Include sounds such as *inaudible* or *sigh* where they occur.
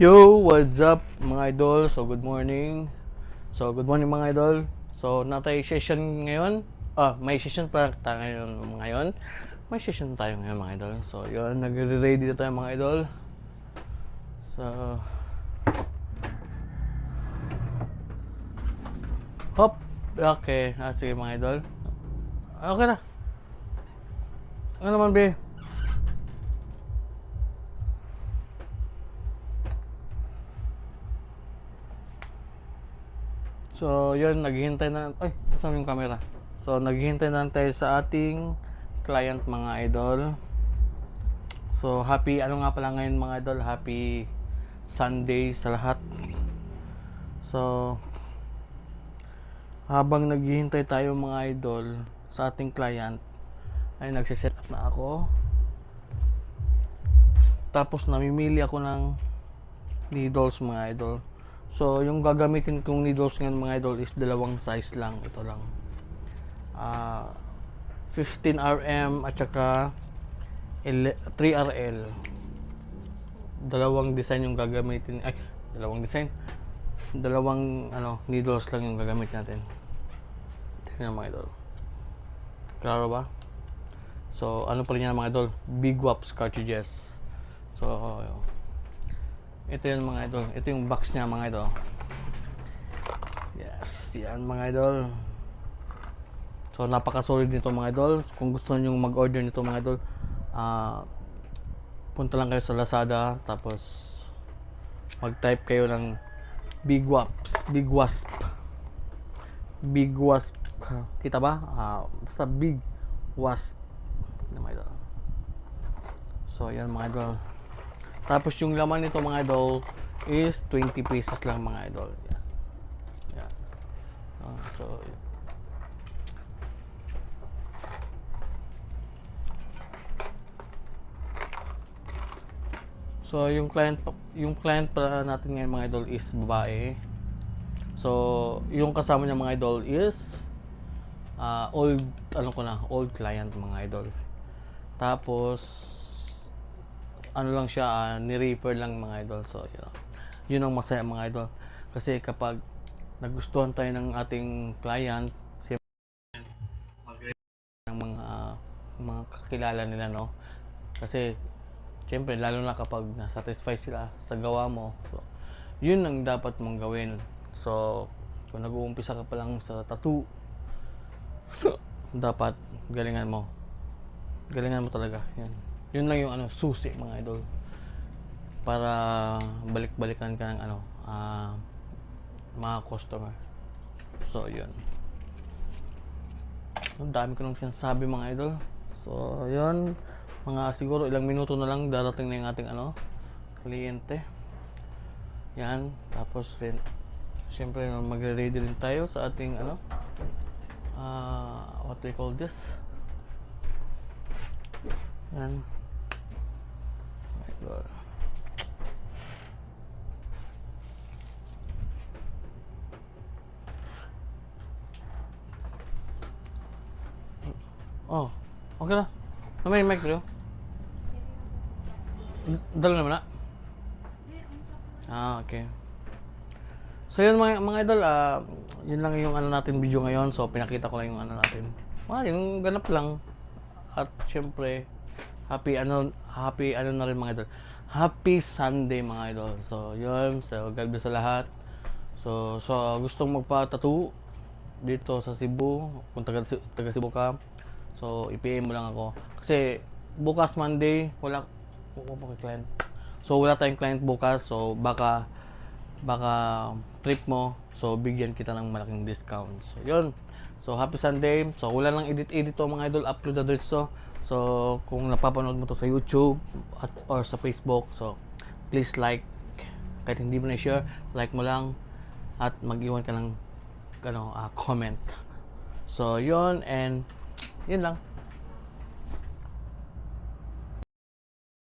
Yo, what's up mga idol? So, good morning. So, good morning mga idol. So, natay session ngayon. Ah, may session pa tayo ngayon ngayon. May session tayo ngayon mga idol. So, yun, nagre-ready na tayo mga idol. So, Hop! Okay. Ah, sige mga idol. Okay na. Ano naman, be? So, yun, naghihintay na, ay, saan yung camera? So, naghihintay na tayo sa ating client mga idol. So, happy, ano nga pala ngayon mga idol, happy Sunday sa lahat. So, habang naghihintay tayo mga idol sa ating client, ay nagsiset up na ako. Tapos namimili ako ng needles mga idol. So, yung gagamitin kong needles ngayon mga idol is dalawang size lang. Ito lang. Ah, 15 RM at saka ele- 3RL. Dalawang design yung gagamitin. Ay, dalawang design. Dalawang ano, needles lang yung gagamit natin. Tingnan mga idol. Klaro ba? So, ano pa rin yan mga idol? Big Waps cartridges. So, ito yun mga idol. Ito yung box niya mga idol. Yes, yan mga idol. So, napaka-solid nito mga idol. Kung gusto niyo mag-order nito mga idol, ah, punta lang kayo sa Lazada. Tapos, mag-type kayo ng Big Wasp. Big Wasp. Big Wasp. Kita ba? Ah, basta Big Wasp. Yan, mga idol. So, yan mga idol. Tapos yung laman nito mga idol is 20 pesos lang mga idol. Yan. Yan. Ah, so, So, yung client yung client para natin ngayon mga idol is babae. So, yung kasama niya mga idol is ah, old ano ko na, old client mga idol. Tapos ano lang siya, ah, ni-refer lang mga idol. So, yun, yun ang masaya mga idol. Kasi kapag nagustuhan tayo ng ating client, siyempre, ng mga, mga kakilala nila, no? Kasi, siyempre, lalo na kapag na-satisfy sila sa gawa mo. So, yun ang dapat mong gawin. So, kung nag-uumpisa ka pa lang sa tattoo, *laughs* dapat galingan mo. Galingan mo talaga. Yan. Yun lang yung ano, susi mga idol. Para balik-balikan ka ng ano, ah, mga customer. So, yun. Ang dami ko nang sinasabi mga idol. So, yun. Mga siguro ilang minuto na lang darating na yung ating ano, kliyente. Yan. Tapos, yun, siyempre, magre-ready rin tayo sa ating ano, ah, what we call this. Yan. Oh, okay na. Ano may mic bro? Dala naman na. Ah, okay. So yun mga, mga idol, ah, yun lang yung ano natin video ngayon. So pinakita ko lang yung ano natin. Wala, yung ganap lang. At syempre, happy ano, happy ano na rin mga idol. Happy Sunday mga idol. So yun, so God bless sa lahat. So, so gustong magpa-tattoo dito sa Cebu, kung taga, taga Cebu ka, so i-PM mo lang ako. Kasi bukas Monday, wala wala pa client. So wala tayong client bukas, so baka baka trip mo, so bigyan kita ng malaking discount. So yun. So happy Sunday. So wala lang edit-edit to mga idol, upload na diretso. So kung napapanood mo to sa YouTube at or sa Facebook, so please like kahit hindi mo na share, like mo lang at mag-iwan ka ng ano, ah, comment. So, yun and yun lang.